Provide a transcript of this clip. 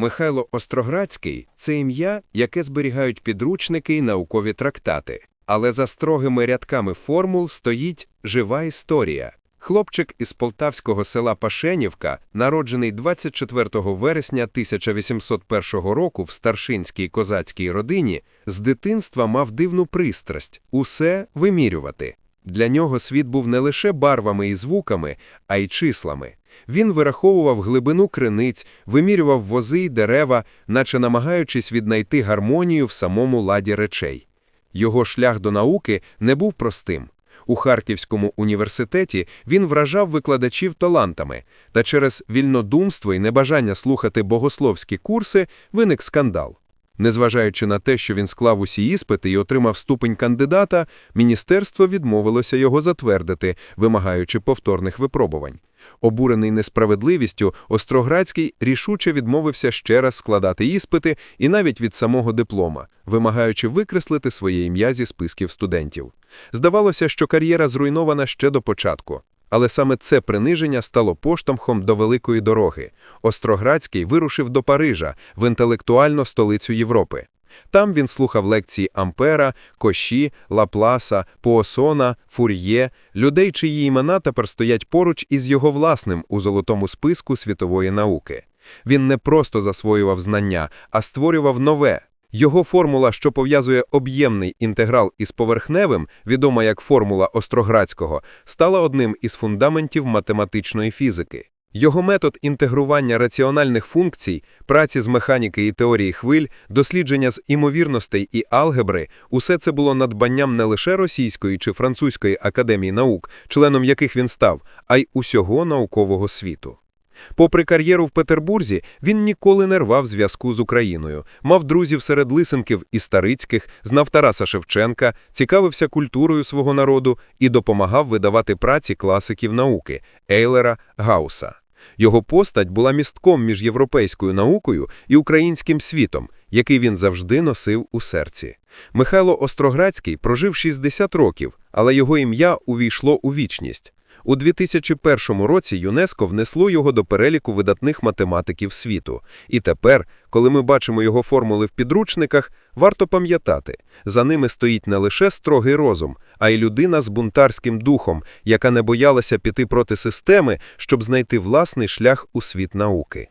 Михайло Остроградський це ім'я, яке зберігають підручники й наукові трактати. Але за строгими рядками формул стоїть жива історія. Хлопчик із полтавського села Пашенівка, народжений 24 вересня 1801 року в старшинській козацькій родині, з дитинства мав дивну пристрасть – усе вимірювати. Для нього світ був не лише барвами і звуками, а й числами. Він вираховував глибину криниць, вимірював вози й дерева, наче намагаючись віднайти гармонію в самому ладі речей. Його шлях до науки не був простим. У Харківському університеті він вражав викладачів талантами, та через вільнодумство і небажання слухати богословські курси виник скандал. Незважаючи на те, що він склав усі іспити і отримав ступень кандидата, міністерство відмовилося його затвердити, вимагаючи повторних випробувань. Обурений несправедливістю, Остроградський рішуче відмовився ще раз складати іспити і навіть від самого диплома, вимагаючи викреслити своє ім'я зі списків студентів. Здавалося, що кар'єра зруйнована ще до початку. Але саме це приниження стало поштовхом до великої дороги. Остроградський вирушив до Парижа, в інтелектуальну столицю Європи. Там він слухав лекції Ампера, Коші, Лапласа, Пуосона, Фур'є, людей, чиї імена тепер стоять поруч із його власним у золотому списку світової науки. Він не просто засвоював знання, а створював нове. Його формула, що пов'язує об'ємний інтеграл із поверхневим, відома як формула Остроградського, стала одним із фундаментів математичної фізики. Його метод інтегрування раціональних функцій, праці з механіки і теорії хвиль, дослідження з імовірностей і алгебри – усе це було надбанням не лише Російської чи Французької академії наук, членом яких він став, а й усього наукового світу. Попри кар'єру в Петербурзі, він ніколи не рвав зв'язку з Україною, мав друзів серед лисенків і старицьких, знав Тараса Шевченка, цікавився культурою свого народу і допомагав видавати праці класиків науки Ейлера, Гауса. Його постать була містком між європейською наукою і українським світом, який він завжди носив у серці. Михайло Остроградський прожив 60 років, але його ім'я увійшло у вічність. У 2001 році ЮНЕСКО внесло його до переліку видатних математиків світу. І тепер, коли ми бачимо його формули в підручниках, варто пам'ятати, за ними стоїть не лише строгий розум, а й людина з бунтарським духом, яка не боялася піти проти системи, щоб знайти власний шлях у світ науки.